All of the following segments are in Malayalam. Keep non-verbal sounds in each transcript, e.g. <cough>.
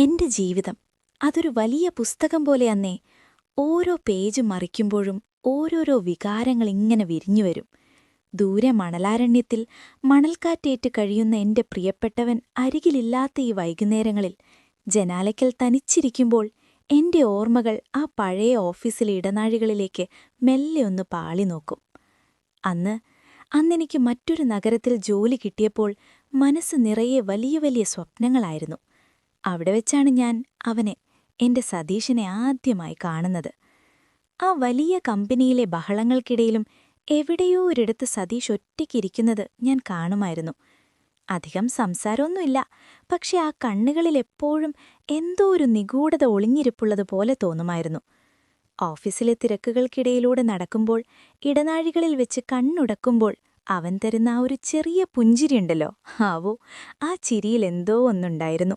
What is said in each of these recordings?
എന്റെ ജീവിതം. അതൊരു വലിയ പുസ്തകം പോലെ അന്നേ. ഓരോ പേജ് മറിക്കുമ്പോഴും ഓരോരോ വികാരങ്ങൾ ഇങ്ങനെ വിരിഞ്ഞുവരും ദൂരെ മണലാരണ്യത്തിൽ മണൽക്കാറ്റേറ്റ് കഴിയുന്ന എന്റെ പ്രിയപ്പെട്ടവൻ അരികിലില്ലാത്ത ഈ വൈകുന്നേരങ്ങളിൽ ജനാലയ്ക്കൽ തനിച്ചിരിക്കുമ്പോൾ എന്റെ ഓർമ്മകൾ ആ പഴയ ഓഫീസിലെ ഇടനാഴികളിലേക്ക് മെല്ലെ ഒന്ന് പാളി നോക്കും. അന്ന് അന്നെനിക്ക് മറ്റൊരു നഗരത്തിൽ ജോലി കിട്ടിയപ്പോൾ മനസ്സ് നിറയെ വലിയ വലിയ സ്വപ്നങ്ങളായിരുന്നു. അവിടെ വെച്ചാണ് ഞാൻ അവനെ എന്റെ സതീശനെ ആദ്യമായി കാണുന്നത്. ആ വലിയ കമ്പനിയിലെ ബഹളങ്ങൾക്കിടയിലും എവിടെയോ ഒരിടത്ത് സതീഷ് ഒറ്റയ്ക്കിരിക്കുന്നത് ഞാൻ കാണുമായിരുന്നു. അധികം സംസാരമൊന്നുമില്ല പക്ഷെ ആ കണ്ണുകളിൽ എപ്പോഴും എന്തോ ഒരു നിഗൂഢത ഒളിഞ്ഞിരിപ്പുള്ളതുപോലെ തോന്നുമായിരുന്നു. ഓഫീസിലെ തിരക്കുകൾക്കിടയിലൂടെ നടക്കുമ്പോൾ ഇടനാഴികളിൽ വെച്ച് കണ്ണുടക്കുമ്പോൾ അവൻ തരുന്ന ആ ഒരു ചെറിയ പുഞ്ചിരിയുണ്ടല്ലോ ആവോ ആ ചിരിയിൽ എന്തോ ഒന്നുണ്ടായിരുന്നു.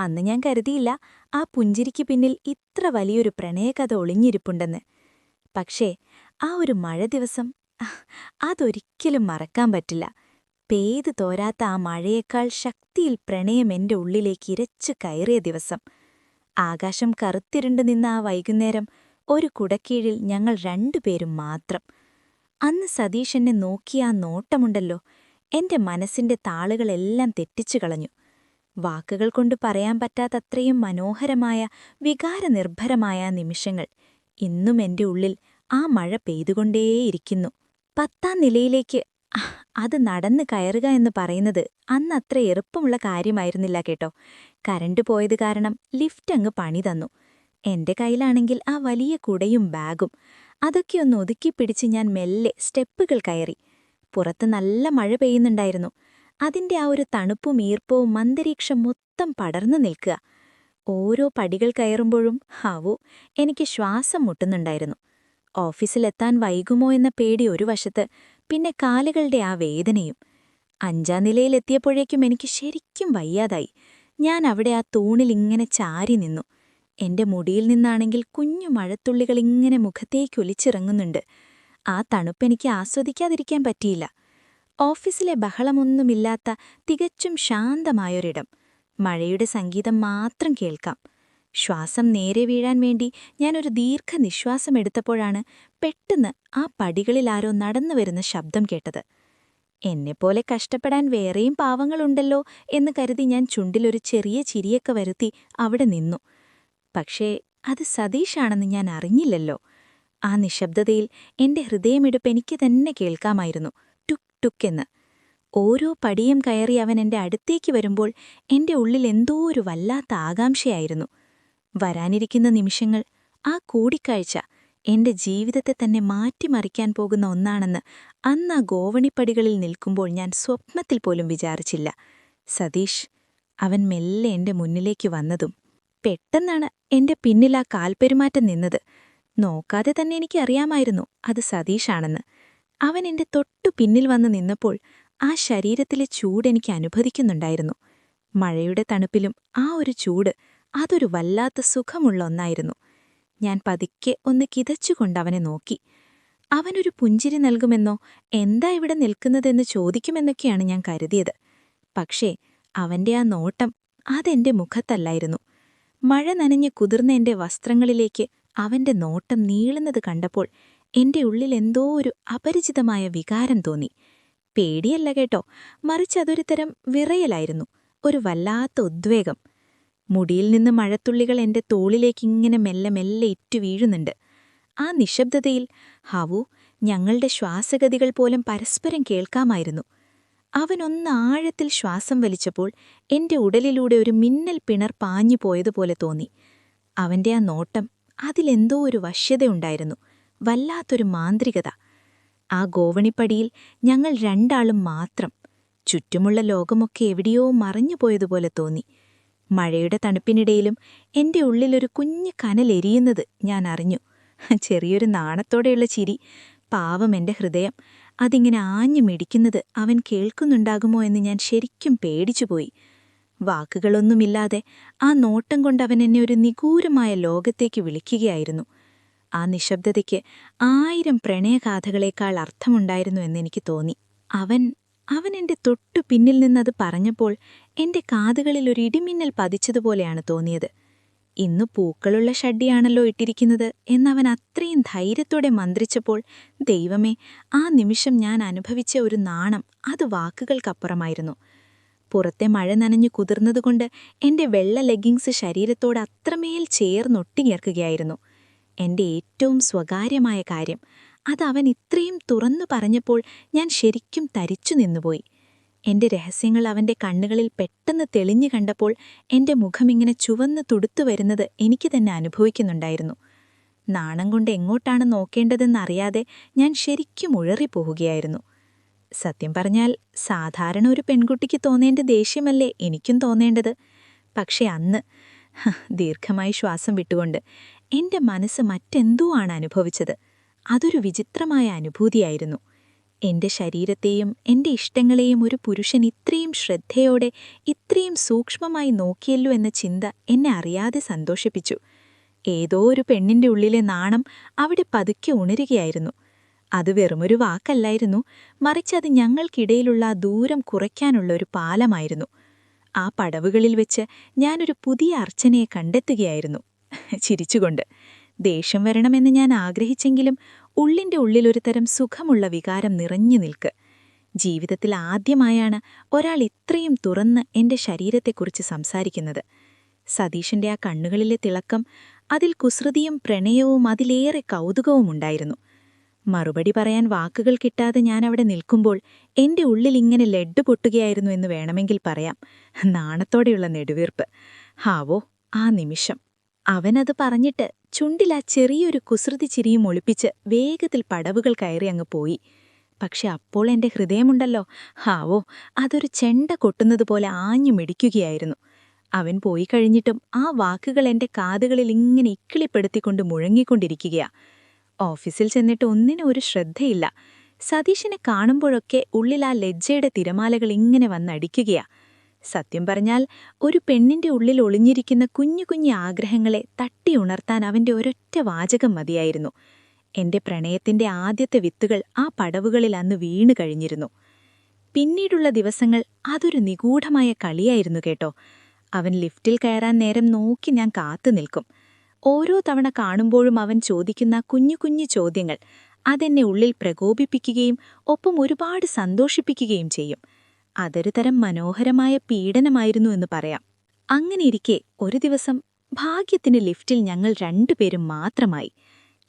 അന്ന് ഞാൻ കരുതിയില്ല ആ പുഞ്ചിരിക്ക് പിന്നിൽ ഇത്ര വലിയൊരു പ്രണയകഥ ഒളിഞ്ഞിരിപ്പുണ്ടെന്ന്. പക്ഷേ ആ ഒരു മഴ ദിവസം അതൊരിക്കലും മറക്കാൻ പറ്റില്ല. പെയ്തു തോരാത്ത ആ മഴയേക്കാൾ ശക്തിയിൽ പ്രണയം എന്റെ ഉള്ളിലേക്ക് ഇരച്ചു കയറിയ ദിവസം. ആകാശം കറുത്തിരുണ്ട് നിന്ന ആ വൈകുന്നേരം ഒരു കുടക്കീഴിൽ ഞങ്ങൾ രണ്ടുപേരും മാത്രം. അന്ന് സതീഷ് എന്നെ നോക്കിയ ആ നോട്ടമുണ്ടല്ലോ എന്റെ മനസ്സിന്റെ താളുകളെല്ലാം തെറ്റിച്ചു കളഞ്ഞു. വാക്കുകൾ കൊണ്ട് പറയാൻ പറ്റാത്തത്രയും മനോഹരമായ വികാരനിർഭരമായ നിമിഷങ്ങൾ. ഇന്നും എന്റെ ഉള്ളിൽ ആ മഴ പെയ്തുകൊണ്ടേയിരിക്കുന്നു. പത്താം നിലയിലേക്ക് അത് നടന്നു കയറുക എന്ന് പറയുന്നത് അന്നത്ര എളുപ്പമുള്ള കാര്യമായിരുന്നില്ല കേട്ടോ. കരണ്ട് പോയത് കാരണം ലിഫ്റ്റ് അങ്ങ് പണി തന്നു. എന്റെ കയ്യിലാണെങ്കിൽ ആ വലിയ കുടയും ബാഗും. അതൊക്കെ ഒന്ന് ഒതുക്കിപ്പിടിച്ച് ഞാൻ മെല്ലെ സ്റ്റെപ്പുകൾ കയറി. പുറത്ത് നല്ല മഴ പെയ്യുന്നുണ്ടായിരുന്നു. അതിന്റെ ആ ഒരു തണുപ്പും ഈർപ്പവും അന്തരീക്ഷം മൊത്തം പടർന്നു നിൽക്കുക. ഓരോ പടികൾ കയറുമ്പോഴും ഹാവോ എനിക്ക് ശ്വാസം മുട്ടുന്നുണ്ടായിരുന്നു. ഓഫീസിലെത്താൻ വൈകുമോ എന്ന പേടി ഒരു വശത്ത് പിന്നെ കാലുകളുടെ ആ വേദനയും. അഞ്ചാം നിലയിലെത്തിയപ്പോഴേക്കും എനിക്ക് ശരിക്കും വയ്യാതായി. ഞാൻ അവിടെ ആ തൂണിൽ ഇങ്ങനെ ചാരി നിന്നു. എന്റെ മുടിയിൽ നിന്നാണെങ്കിൽ കുഞ്ഞു മഴത്തുള്ളികൾ ഇങ്ങനെ മുഖത്തേക്ക് മുഖത്തേക്കൊലിച്ചിറങ്ങുന്നുണ്ട് ആ തണുപ്പെനിക്ക് ആസ്വദിക്കാതിരിക്കാൻ പറ്റിയില്ല. ഓഫീസിലെ ബഹളമൊന്നുമില്ലാത്ത തികച്ചും ശാന്തമായൊരിടം. മഴയുടെ സംഗീതം മാത്രം കേൾക്കാം. ശ്വാസം നേരെ വീഴാൻ വേണ്ടി ഞാനൊരു ദീർഘനിശ്വാസം എടുത്തപ്പോഴാണ് പെട്ടെന്ന് ആ പടികളിൽ ആരോ നടന്നു വരുന്ന ശബ്ദം കേട്ടത്. എന്നെപ്പോലെ കഷ്ടപ്പെടാൻ വേറെയും പാവങ്ങളുണ്ടല്ലോ എന്ന് കരുതി ഞാൻ ചുണ്ടിലൊരു ചെറിയ ചിരിയൊക്കെ വരുത്തി അവിടെ നിന്നു. പക്ഷേ അത് സതീഷാണെന്ന് ഞാൻ അറിഞ്ഞില്ലല്ലോ. ആ നിശബ്ദതയിൽ എന്റെ ഹൃദയമിടുപ്പ് എനിക്ക് തന്നെ കേൾക്കാമായിരുന്നു. ടുക് ടുക് എന്ന് ഓരോ പടിയും കയറി അവൻ എന്റെ അടുത്തേക്ക് വരുമ്പോൾ എന്റെ ഉള്ളിൽ എന്തോ ഒരു വല്ലാത്ത ആകാംക്ഷയായിരുന്നു. വരാനിരിക്കുന്ന നിമിഷങ്ങൾ ആ കൂടിക്കാഴ്ച എന്റെ ജീവിതത്തെ തന്നെ മാറ്റിമറിക്കാൻ പോകുന്ന ഒന്നാണെന്ന് അന്ന് ആ ഗോവണിപ്പടികളിൽ നിൽക്കുമ്പോൾ ഞാൻ സ്വപ്നത്തിൽ പോലും വിചാരിച്ചില്ല. സതീഷ് അവൻ മെല്ലെ എന്റെ മുന്നിലേക്ക് വന്നതും പെട്ടെന്നാണ് എന്റെ പിന്നിൽ ആ കാൽപെരുമാറ്റം നിന്നത്. നോക്കാതെ തന്നെ എനിക്കറിയാമായിരുന്നു അത് സതീഷാണെന്ന്. അവൻ എന്റെ തൊട്ടു പിന്നിൽ വന്ന് നിന്നപ്പോൾ ആ ശരീരത്തിലെ ചൂട് എനിക്ക് അനുഭവിക്കുന്നുണ്ടായിരുന്നു. മഴയുടെ തണുപ്പിലും ആ ഒരു ചൂട് അതൊരു വല്ലാത്ത സുഖമുള്ള ഒന്നായിരുന്നു. ഞാൻ പതുക്കെ ഒന്ന് കിതച്ചുകൊണ്ട് അവനെ നോക്കി. അവനൊരു പുഞ്ചിരി നൽകുമെന്നോ? എന്താ ഇവിടെ നിൽക്കുന്നതെന്ന് ചോദിക്കുമെന്നൊക്കെയാണ് ഞാൻ കരുതിയത്. പക്ഷേ അവന്റെ ആ നോട്ടം അതെന്റെ മുഖത്തല്ലായിരുന്നു. മഴ നനഞ്ഞ് കുതിർന്ന എന്റെ വസ്ത്രങ്ങളിലേക്ക് അവന്റെ നോട്ടം നീളുന്നത് കണ്ടപ്പോൾ എന്റെ ഉള്ളിൽ എന്തോ ഒരു അപരിചിതമായ വികാരം തോന്നി. പേടിയല്ല കേട്ടോ. മറിച്ച് അതൊരു തരം വിറയലായിരുന്നു. ഒരു വല്ലാത്ത ഉദ്വേഗം. മുടിയിൽ നിന്ന് മഴത്തുള്ളികൾ എന്റെ തോളിലേക്കിങ്ങനെ മെല്ലെ മെല്ലെ ഇറ്റു വീഴുന്നുണ്ട്. ആ നിശബ്ദതയിൽ ഹവു ഞങ്ങളുടെ ശ്വാസഗതികൾ പോലും പരസ്പരം കേൾക്കാമായിരുന്നു. അവനൊന്ന് ആഴത്തിൽ ശ്വാസം വലിച്ചപ്പോൾ എന്റെ ഉടലിലൂടെ ഒരു മിന്നൽ പിണർ പാഞ്ഞു പോയതുപോലെ തോന്നി. അവന്റെ ആ നോട്ടം അതിലെന്തോ ഒരു വശ്യതയുണ്ടായിരുന്നു. വല്ലാത്തൊരു മാന്ത്രികത. ആ ഗോവണിപ്പടിയിൽ ഞങ്ങൾ രണ്ടാളും മാത്രം. ചുറ്റുമുള്ള ലോകമൊക്കെ എവിടെയോ മറഞ്ഞുപോയതുപോലെ തോന്നി. മഴയുടെ തണുപ്പിനിടയിലും എന്റെ ഉള്ളിലൊരു കുഞ്ഞു കനലെരിയുന്നത് ഞാൻ അറിഞ്ഞു. ചെറിയൊരു നാണത്തോടെയുള്ള ചിരി. പാവം എന്റെ ഹൃദയം. അതിങ്ങനെ ആഞ്ഞു മിടിക്കുന്നത് അവൻ കേൾക്കുന്നുണ്ടാകുമോ എന്ന് ഞാൻ ശരിക്കും പേടിച്ചുപോയി. വാക്കുകളൊന്നുമില്ലാതെ ആ നോട്ടം കൊണ്ട് അവൻ എന്നെ ഒരു നിഗൂരമായ ലോകത്തേക്ക് വിളിക്കുകയായിരുന്നു. ആ നിശബ്ദതയ്ക്ക് ആയിരം പ്രണയഗാഥകളേക്കാൾ അർത്ഥമുണ്ടായിരുന്നു എന്നെനിക്ക് തോന്നി. അവൻ അവൻ എന്റെ തൊട്ടു പിന്നിൽ നിന്നത് പറഞ്ഞപ്പോൾ എന്റെ കാതുകളിൽ ഒരു ഇടിമിന്നൽ പതിച്ചതുപോലെയാണ് തോന്നിയത്. ഇന്നു പൂക്കളുള്ള ഷഡ്ഡിയാണല്ലോ ഇട്ടിരിക്കുന്നത് എന്നവൻ അത്രയും ധൈര്യത്തോടെ മന്ത്രിച്ചപ്പോൾ ദൈവമേ ആ നിമിഷം ഞാൻ അനുഭവിച്ച ഒരു നാണം അത് വാക്കുകൾക്കപ്പുറമായിരുന്നു. പുറത്തെ മഴ നനഞ്ഞു കുതിർന്നതുകൊണ്ട് എന്റെ വെള്ള ലെഗിങ്സ് ശരീരത്തോട് അത്രമേൽ ചേർന്നൊട്ടിങ്ങേർക്കുകയായിരുന്നു. എന്റെ ഏറ്റവും സ്വകാര്യമായ കാര്യം. അത് അവൻ ഇത്രയും തുറന്നു പറഞ്ഞപ്പോൾ ഞാൻ ശരിക്കും തരിച്ചു നിന്നുപോയി. എന്റെ രഹസ്യങ്ങൾ അവന്റെ കണ്ണുകളിൽ പെട്ടെന്ന് തെളിഞ്ഞു കണ്ടപ്പോൾ എന്റെ മുഖമിങ്ങനെ ചുവന്ന് തുടുത്തു വരുന്നത് എനിക്ക് തന്നെ അനുഭവിക്കുന്നുണ്ടായിരുന്നു. നാണം കൊണ്ട് എങ്ങോട്ടാണ് നോക്കേണ്ടതെന്നറിയാതെ ഞാൻ ശരിക്കും ഉഴറിപ്പോവുകയായിരുന്നു സത്യം പറഞ്ഞാൽ സാധാരണ ഒരു പെൺകുട്ടിക്ക് തോന്നേണ്ട ദേഷ്യമല്ലേ എനിക്കും തോന്നേണ്ടത്? പക്ഷെ അന്ന് ദീർഘമായി ശ്വാസം വിട്ടുകൊണ്ട് എന്റെ മനസ്സ് മറ്റെന്തോ ആണ് അനുഭവിച്ചത്? അതൊരു വിചിത്രമായ അനുഭൂതിയായിരുന്നു. എന്റെ ശരീരത്തെയും എന്റെ ഇഷ്ടങ്ങളെയും ഒരു പുരുഷൻ ഇത്രയും ശ്രദ്ധയോടെ ഇത്രയും സൂക്ഷ്മമായി നോക്കിയല്ലോ എന്ന ചിന്ത എന്നെ അറിയാതെ സന്തോഷിപ്പിച്ചു. ഏതോ ഒരു പെണ്ണിന്റെ ഉള്ളിലെ നാണം അവിടെ പതുക്കെ ഉണരുകയായിരുന്നു. അത് വെറുമൊരു വാക്കല്ലായിരുന്നു മറിച്ചത് ഞങ്ങൾക്കിടയിലുള്ള ആ ദൂരം കുറയ്ക്കാനുള്ള ഒരു പാലമായിരുന്നു. ആ പടവുകളിൽ വെച്ച് ഞാനൊരു പുതിയ അർച്ചനയെ കണ്ടെത്തുകയായിരുന്നു. ചിരിച്ചുകൊണ്ട്. ദേഷ്യം വരണമെന്ന് ഞാൻ ആഗ്രഹിച്ചെങ്കിലും ഉള്ളിന്റെ ഉള്ളിലൊരു തരം സുഖമുള്ള വികാരം നിറഞ്ഞു നിൽക്ക്. ജീവിതത്തിൽ ആദ്യമായാണ് ഒരാൾ ഇത്രയും തുറന്ന് എന്റെ ശരീരത്തെക്കുറിച്ച് സംസാരിക്കുന്നത്. സതീഷിന്റെ ആ കണ്ണുകളിലെ തിളക്കം അതിൽ കുസൃതിയും പ്രണയവും അതിലേറെ കൗതുകവും ഉണ്ടായിരുന്നു. മറുപടി പറയാൻ വാക്കുകൾ കിട്ടാതെ ഞാൻ അവിടെ നിൽക്കുമ്പോൾ എന്റെ ഉള്ളിൽ ഇങ്ങനെ ലഡ് പൊട്ടുകയായിരുന്നു എന്ന് വേണമെങ്കിൽ പറയാം. നാണത്തോടെയുള്ള നെടുവീർപ്പ്. ഹാവോ ആ നിമിഷം. അവനത് പറഞ്ഞിട്ട് ചുണ്ടിൽ ചെറിയൊരു കുസൃതി ചിരിയും ഒളിപ്പിച്ച് വേഗത്തിൽ പടവുകൾ കയറി അങ്ങ് പോയി. പക്ഷെ അപ്പോൾ എന്റെ ഹൃദയമുണ്ടല്ലോ. ഹാവോ അതൊരു ചെണ്ട കൊട്ടുന്നത് പോലെ ആഞ്ഞു മിടിക്കുകയായിരുന്നു. അവൻ പോയി കഴിഞ്ഞിട്ടും ആ വാക്കുകൾ എന്റെ കാതുകളിൽ ഇങ്ങനെ ഇക്കിളിപ്പെടുത്തിക്കൊണ്ട് മുഴങ്ങിക്കൊണ്ടിരിക്കുകയാ. ഓഫീസിൽ ചെന്നിട്ട് ഒന്നിനും ഒരു ശ്രദ്ധയില്ല. സതീഷിനെ കാണുമ്പോഴൊക്കെ ഉള്ളിൽ ആ ലജ്ജയുടെ തിരമാലകൾ ഇങ്ങനെ വന്നടിക്കുകയാ. സത്യം പറഞ്ഞാൽ ഒരു പെണ്ണിന്റെ ഉള്ളിൽ ഒളിഞ്ഞിരിക്കുന്ന കുഞ്ഞു കുഞ്ഞു ആഗ്രഹങ്ങളെ തട്ടിയുണർത്താൻ അവന്റെ ഒരൊറ്റ വാചകം മതിയായിരുന്നു. എന്റെ പ്രണയത്തിന്റെ ആദ്യത്തെ വിത്തുകൾ ആ പടവുകളിൽ അന്ന് വീണു കഴിഞ്ഞിരുന്നു. പിന്നീടുള്ള ദിവസങ്ങൾ അതൊരു നിഗൂഢമായ കളിയായിരുന്നു കേട്ടോ. അവൻ ലിഫ്റ്റിൽ കയറാൻ നേരം നോക്കി ഞാൻ കാത്തു നിൽക്കും. ഓരോ തവണ കാണുമ്പോഴും അവൻ ചോദിക്കുന്ന കുഞ്ഞു കുഞ്ഞു ചോദ്യങ്ങൾ അതെന്നെ ഉള്ളിൽ പ്രകോപിപ്പിക്കുകയും ഒപ്പം ഒരുപാട് സന്തോഷിപ്പിക്കുകയും ചെയ്യും. അതൊരു തരം മനോഹരമായ പീഡനമായിരുന്നു എന്ന് പറയാം. അങ്ങനെയിരിക്കെ ഒരു ദിവസം ഭാഗ്യത്തിന് ലിഫ്റ്റിൽ ഞങ്ങൾ രണ്ടുപേരും മാത്രമായി.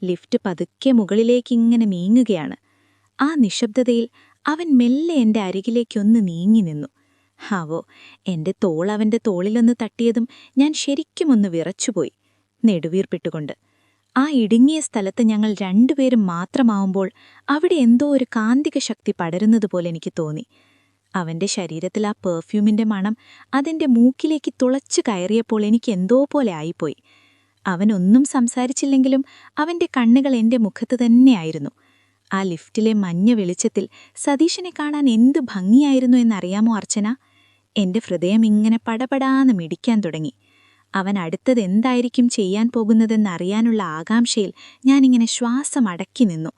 ലിഫ്റ്റ് പതുക്കെ മുകളിലേക്കിങ്ങനെ നീങ്ങുകയാണ്. ആ നിശബ്ദതയിൽ അവൻ മെല്ലെ എന്റെ അരികിലേക്കൊന്ന് നീങ്ങി നിന്നു. ഹാവോ എന്റെ തോൾ അവന്റെ തോളിലൊന്ന് തട്ടിയതും ഞാൻ ശരിക്കുമൊന്ന് വിറച്ചുപോയി നെടുവീർപ്പിട്ടുകൊണ്ട്. ആ ഇടുങ്ങിയ സ്ഥലത്ത് ഞങ്ങൾ രണ്ടുപേരും മാത്രമാവുമ്പോൾ അവിടെ എന്തോ ഒരു കാന്തിക ശക്തി പടരുന്നതുപോലെ എനിക്ക് തോന്നി. അവന്റെ ശരീരത്തിൽ ആ പെർഫ്യൂമിന്റെ മണം അതെന്റെ മൂക്കിലേക്ക് തുളച്ചു കയറിയപ്പോൾ എനിക്ക് എന്തോ പോലെ ആയിപ്പോയി. അവനൊന്നും സംസാരിച്ചില്ലെങ്കിലും അവന്റെ കണ്ണുകൾ എന്റെ മുഖത്ത് തന്നെയായിരുന്നു ആ ലിഫ്റ്റിലെ മഞ്ഞ വെളിച്ചത്തിൽ സതീഷിനെ കാണാൻ എന്ത് ഭംഗിയായിരുന്നു എന്നറിയാമോ അർച്ചന? എന്റെ ഹൃദയം ഇങ്ങനെ പടപടാന്ന് മിടിക്കാൻ തുടങ്ങി. അവൻ അടുത്തത് എന്തായിരിക്കും ചെയ്യാൻ പോകുന്നതെന്നറിയാനുള്ള ആകാംക്ഷയിൽ ഞാനിങ്ങനെ ശ്വാസം അടക്കി നിന്നു.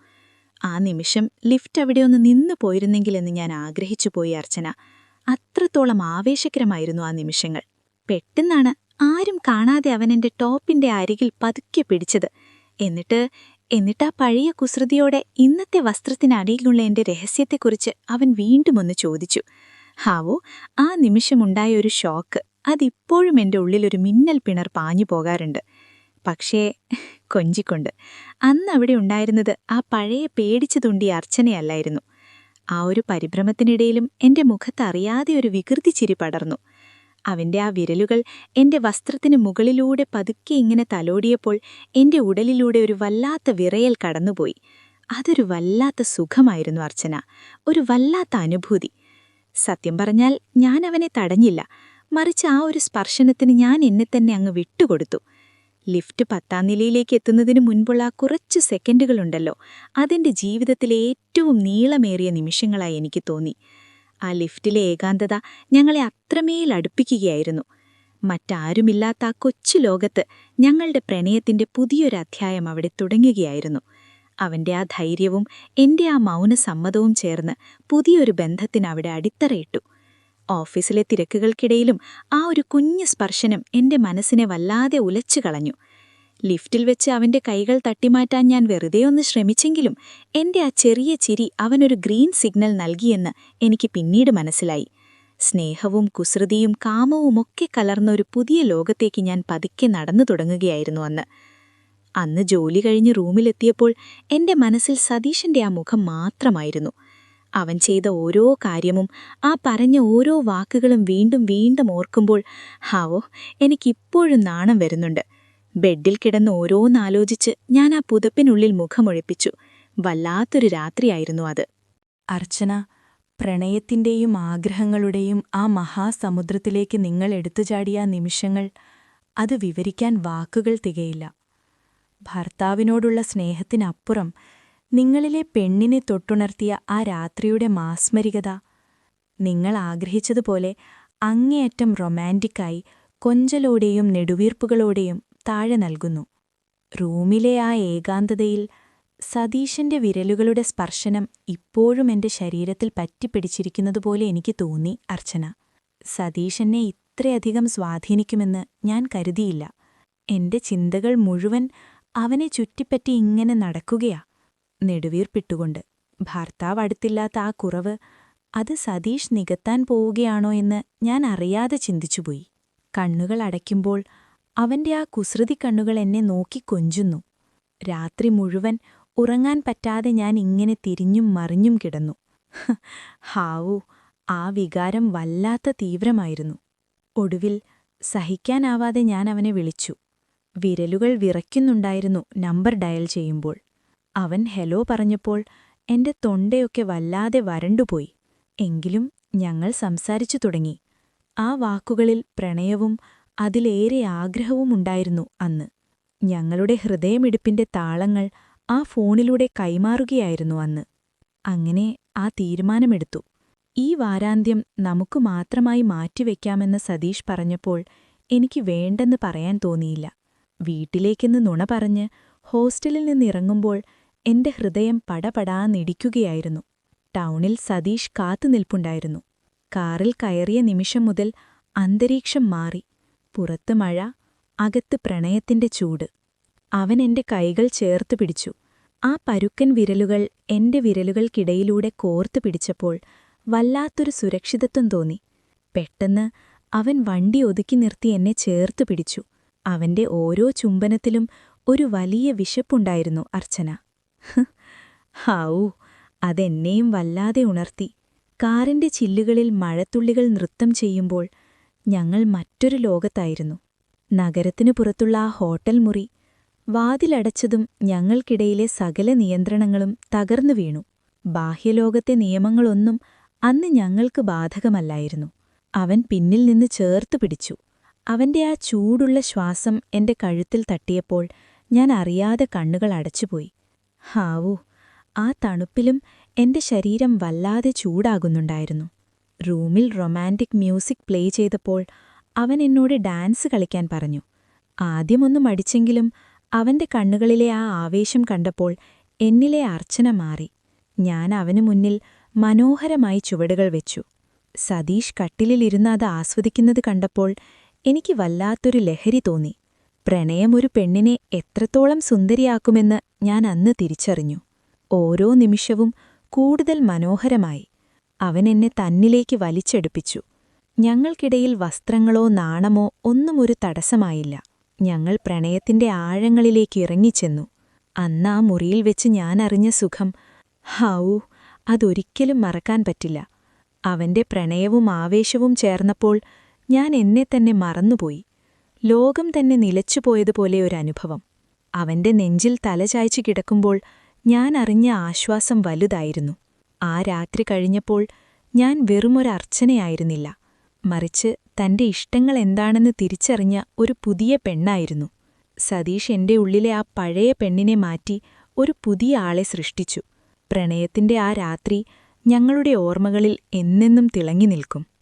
ആ നിമിഷം ലിഫ്റ്റ് അവിടെ ഒന്ന് നിന്നു പോയിരുന്നെങ്കിലെന്ന് ഞാൻ ആഗ്രഹിച്ചു പോയി അർച്ചന. അത്രത്തോളം ആവേശകരമായിരുന്നു ആ നിമിഷങ്ങൾ. പെട്ടെന്നാണ് ആരും കാണാതെ അവൻ എന്റെ ടോപ്പിന്റെ അരികിൽ പതുക്കെ പിടിച്ചത്. എന്നിട്ട് എന്നിട്ട് ആ പഴയ കുസൃതിയോടെ ഇന്നത്തെ വസ്ത്രത്തിനടിയിലുള്ള എന്റെ രഹസ്യത്തെക്കുറിച്ച് അവൻ വീണ്ടും ഒന്ന് ചോദിച്ചു. ഹാവോ ആ നിമിഷമുണ്ടായ ഒരു ഷോക്ക്. അതിപ്പോഴും എന്റെ ഉള്ളിലൊരു മിന്നൽ പിണർ പാഞ്ഞു പോകാറുണ്ട്. പക്ഷേ കൊഞ്ചിക്കൊണ്ട്. അന്ന് അവിടെ ഉണ്ടായിരുന്നത് ആ പഴയ പേടിച്ചു തുണ്ടി അർച്ചനയല്ലായിരുന്നു. ആ ഒരു പരിഭ്രമത്തിനിടയിലും എന്റെ മുഖത്ത് അറിയാതെ ഒരു വികൃതി ചിരി പടർന്നു. അവന്റെ ആ വിരലുകൾ എന്റെ വസ്ത്രത്തിന് മുകളിലൂടെ പതുക്കെ ഇങ്ങനെ തലോടിയപ്പോൾ എന്റെ ഉടലിലൂടെ ഒരു വല്ലാത്ത വിറയൽ കടന്നുപോയി. അതൊരു വല്ലാത്ത സുഖമായിരുന്നു അർച്ചന. ഒരു വല്ലാത്ത അനുഭൂതി. സത്യം പറഞ്ഞാൽ ഞാൻ അവനെ തടഞ്ഞില്ല. മറിച്ച് ആ ഒരു സ്പർശനത്തിന് ഞാൻ എന്നെ തന്നെ അങ്ങ് വിട്ടുകൊടുത്തു. ലിഫ്റ്റ് പത്താം നിലയിലേക്ക് എത്തുന്നതിന് മുൻപുള്ള കുറച്ച് സെക്കൻഡുകളുണ്ടല്ലോ. അതെന്റെ ജീവിതത്തിലെ ഏറ്റവും നീളമേറിയ നിമിഷങ്ങളായി എനിക്ക് തോന്നി. ആ ലിഫ്റ്റിലെ ഏകാന്തത ഞങ്ങളെ അത്രമേൽ അടുപ്പിക്കുകയായിരുന്നു. മറ്റാരുമില്ലാത്ത ആ കൊച്ചു ലോകത്ത് ഞങ്ങളുടെ പ്രണയത്തിന്റെ പുതിയൊരു അധ്യായം അവിടെ തുടങ്ങുകയായിരുന്നു. അവന്റെ ആ ധൈര്യവും എന്റെ ആ മൗനസമ്മതവും ചേർന്ന് പുതിയൊരു ബന്ധത്തിന് അവിടെ അടിത്തറയിട്ടു ഓഫീസിലെ തിരക്കുകൾക്കിടയിലും ആ ഒരു കുഞ്ഞു സ്പർശനം എന്റെ മനസ്സിനെ വല്ലാതെ ഉലച്ചു കളഞ്ഞു. ലിഫ്റ്റിൽ വെച്ച് അവന്റെ കൈകൾ തട്ടിമാറ്റാൻ ഞാൻ വെറുതെ ഒന്ന് ശ്രമിച്ചെങ്കിലും എന്റെ ആ ചെറിയ ചിരി അവനൊരു ഗ്രീൻ സിഗ്നൽ നൽകിയെന്ന് എനിക്ക് പിന്നീട് മനസ്സിലായി. സ്നേഹവും കുസൃതിയും കാമവുമൊക്കെ കലർന്ന ഒരു പുതിയ ലോകത്തേക്ക് ഞാൻ പതുക്കെ നടന്നു തുടങ്ങുകയായിരുന്നു അന്ന്. അന്ന് ജോലി കഴിഞ്ഞ് റൂമിലെത്തിയപ്പോൾ എന്റെ മനസ്സിൽ സതീഷിന്റെ ആ മുഖം മാത്രമായിരുന്നു. അവൻ ചെയ്ത ഓരോ കാര്യവും ആ പറഞ്ഞ ഓരോ വാക്കുകളും വീണ്ടും വീണ്ടും ഓർക്കുമ്പോൾ ഹാവോ എനിക്കിപ്പോഴും നാണം വരുന്നുണ്ട്. ബെഡിൽ കിടന്ന് ഓരോന്നാലോചിച്ച് ഞാൻ ആ പുതപ്പിനുള്ളിൽ മുഖമൊഴിപ്പിച്ചു. വല്ലാത്തൊരു രാത്രിയായിരുന്നു അത്. അർച്ചന പ്രണയത്തിന്റെയും ആഗ്രഹങ്ങളുടെയും ആ മഹാസമുദ്രത്തിലേക്ക് നിങ്ങൾ എടുത്തുചാടിയ ചാടിയ നിമിഷങ്ങൾ അത് വിവരിക്കാൻ വാക്കുകൾ തികയില്ല. ഭർത്താവിനോടുള്ള സ്നേഹത്തിനപ്പുറം നിങ്ങളിലെ പെണ്ണിനെ തൊട്ടുണർത്തിയ ആ രാത്രിയുടെ മാസ്മരികത നിങ്ങൾ ആഗ്രഹിച്ചതുപോലെ അങ്ങേയറ്റം റൊമാന്റിക്കായി കൊഞ്ചലോടെയും നെടുവീർപ്പുകളോടെയും താഴെ നൽകുന്നു. റൂമിലെ ആ ഏകാന്തതയിൽ സതീശന്റെ വിരലുകളുടെ സ്പർശനം ഇപ്പോഴും എന്റെ ശരീരത്തിൽ പറ്റിപ്പിടിച്ചിരിക്കുന്നതുപോലെ എനിക്ക് തോന്നി അർച്ചന. സതീശനെ ഇത്രയധികം സ്വാധീനിക്കുമെന്ന് ഞാൻ കരുതിയില്ല. എന്റെ ചിന്തകൾ മുഴുവൻ അവനെ ചുറ്റിപ്പറ്റി ഇങ്ങനെ നടക്കുകയാ. നെടുവീർപ്പിട്ടുകൊണ്ട് ഭർത്താവ് അടുത്തില്ലാത്ത ആ കുറവ് അത് സതീഷ് നികത്താൻ പോവുകയാണോ എന്ന് ഞാൻ അറിയാതെ ചിന്തിച്ചുപോയി. കണ്ണുകൾ അടയ്ക്കുമ്പോൾ അവന്റെ ആ കുസൃതി കണ്ണുകൾ എന്നെ നോക്കി കൊഞ്ചുന്നു. രാത്രി മുഴുവൻ ഉറങ്ങാൻ പറ്റാതെ ഞാൻ ഇങ്ങനെ തിരിഞ്ഞും മറിഞ്ഞും കിടന്നു. ഹാവൂ ആ വികാരം വല്ലാത്ത തീവ്രമായിരുന്നു. ഒടുവിൽ സഹിക്കാനാവാതെ ഞാൻ അവനെ വിളിച്ചു. വിരലുകൾ വിറയ്ക്കുന്നുണ്ടായിരുന്നു നമ്പർ ഡയൽ ചെയ്യുമ്പോൾ. അവൻ ഹെലോ പറഞ്ഞപ്പോൾ എന്റെ തൊണ്ടയൊക്കെ വല്ലാതെ വരണ്ടുപോയി. എങ്കിലും ഞങ്ങൾ സംസാരിച്ചു തുടങ്ങി. ആ വാക്കുകളിൽ പ്രണയവും അതിലേറെ ആഗ്രഹവുമുണ്ടായിരുന്നു അന്ന്. ഞങ്ങളുടെ ഹൃദയമിടിപ്പിന്റെ താളങ്ങൾ ആ ഫോണിലൂടെ കൈമാറുകയായിരുന്നു അന്ന്. അങ്ങനെ ആ തീരുമാനമെടുത്തു. ഈ വാരാന്ത്യം നമുക്ക് മാത്രമായി മാറ്റിവെക്കാമെന്ന് സതീഷ് പറഞ്ഞപ്പോൾ എനിക്ക് വേണ്ടെന്ന് പറയാൻ തോന്നിയില്ല. വീട്ടിലേക്കെന്ന് നുണ പറഞ്ഞ് ഹോസ്റ്റലിൽ നിന്നിറങ്ങുമ്പോൾ എന്റെ ഹൃദയം പടപടാന്നിടിക്കുകയായിരുന്നു. ടൗണിൽ സതീഷ് കാത്തുനിൽപ്പുണ്ടായിരുന്നു. കാറിൽ കയറിയ നിമിഷം മുതൽ അന്തരീക്ഷം മാറി. പുറത്ത് മഴ അകത്ത് പ്രണയത്തിന്റെ ചൂട്. അവൻ എന്റെ കൈകൾ ചേർത്തു പിടിച്ചു. ആ പരുക്കൻ വിരലുകൾ എന്റെ വിരലുകൾക്കിടയിലൂടെ കോർത്തു പിടിച്ചപ്പോൾ വല്ലാത്തൊരു സുരക്ഷിതത്വം തോന്നി. പെട്ടെന്ന് അവൻ വണ്ടി ഒതുക്കി നിർത്തി എന്നെ ചേർത്തു പിടിച്ചു. അവന്റെ ഓരോ ചുംബനത്തിലും ഒരു വലിയ വിശപ്പുണ്ടായിരുന്നു അർച്ചന. <laughs> ഹാവൂ അതെന്നെയും വല്ലാതെ ഉണർത്തി. കാറിന്റെ ചില്ലുകളിൽ മഴത്തുള്ളികൾ നൃത്തം ചെയ്യുമ്പോൾ ഞങ്ങൾ മറ്റൊരു ലോകത്തായിരുന്നു. നഗരത്തിനു പുറത്തുള്ള ആ ഹോട്ടൽ മുറി വാതിലടച്ചതും ഞങ്ങൾക്കിടയിലെ സകല നിയന്ത്രണങ്ങളും തകർന്നു വീണു. ബാഹ്യലോകത്തെ നിയമങ്ങളൊന്നും അന്ന് ഞങ്ങൾക്ക് ബാധകമല്ലായിരുന്നു. അവൻ പിന്നിൽ നിന്ന് ചേർത്തു പിടിച്ചു. അവന്റെ ആ ചൂടുള്ള ശ്വാസം എന്റെ കഴുത്തിൽ തട്ടിയപ്പോൾ ഞാൻ അറിയാതെ കണ്ണുകൾ അടച്ചുപോയി. ഹാവൂ ആ തണുപ്പിലും എന്റെ ശരീരം വല്ലാതെ ചൂടാകുന്നുണ്ടായിരുന്നു. റൂമിൽ റൊമാന്റിക് മ്യൂസിക് പ്ലേ ചെയ്തപ്പോൾ അവൻ എന്നോട് ഡാൻസ് കളിക്കാൻ പറഞ്ഞു. ആദ്യമൊന്നു മടിച്ചെങ്കിലും അവന്റെ കണ്ണുകളിലെ ആ ആവേശം കണ്ടപ്പോൾ എന്നിലെ അർച്ചന മാറി. ഞാൻ അവനു മുന്നിൽ മനോഹരമായി ചുവടുകൾ വെച്ചു. സതീഷ് കട്ടിലിലിരുന്ന് അത് ആസ്വദിക്കുന്നത് കണ്ടപ്പോൾ എനിക്ക് വല്ലാത്തൊരു ലഹരി തോന്നി. പ്രണയം ഒരു പെണ്ണിനെ എത്രത്തോളം സുന്ദരിയാക്കുമെന്ന് ഞാൻ അന്ന് തിരിച്ചറിഞ്ഞു. ഓരോ നിമിഷവും കൂടുതൽ മനോഹരമായി അവൻ എന്നെ തന്നിലേക്ക് വലിച്ചെടുപ്പിച്ചു. ഞങ്ങൾക്കിടയിൽ വസ്ത്രങ്ങളോ നാണമോ ഒന്നുമൊരു തടസ്സമായില്ല. ഞങ്ങൾ പ്രണയത്തിന്റെ ആഴങ്ങളിലേക്ക് ഇറങ്ങിച്ചെന്നു. അന്നാ മുറിയിൽ വെച്ച് ഞാനറിഞ്ഞ സുഖം ഹൗ അതൊരിക്കലും മറക്കാൻ പറ്റില്ല. അവന്റെ പ്രണയവും ആവേശവും ചേർന്നപ്പോൾ ഞാൻ എന്നെ തന്നെ മറന്നുപോയി. ലോകം തന്നെ നിലച്ചുപോയതുപോലെ ഒരനുഭവം. അവന്റെ നെഞ്ചിൽ തലചായ്ച്ചു കിടക്കുമ്പോൾ ഞാൻ അറിഞ്ഞ ആശ്വാസം വലുതായിരുന്നു. ആ രാത്രി കഴിഞ്ഞപ്പോൾ ഞാൻ വെറുമൊരർച്ചനയായിരുന്നില്ല. മറിച്ച് തന്റെ ഇഷ്ടങ്ങൾ എന്താണെന്ന് തിരിച്ചറിഞ്ഞ ഒരു പുതിയ പെണ്ണായിരുന്നു. സതീഷ് എന്റെ ഉള്ളിലെ ആ പഴയ പെണ്ണിനെ മാറ്റി ഒരു പുതിയ ആളെ സൃഷ്ടിച്ചു. പ്രണയത്തിന്റെ ആ രാത്രി ഞങ്ങളുടെ ഓർമ്മകളിൽ എന്നെന്നും തിളങ്ങി നിൽക്കും.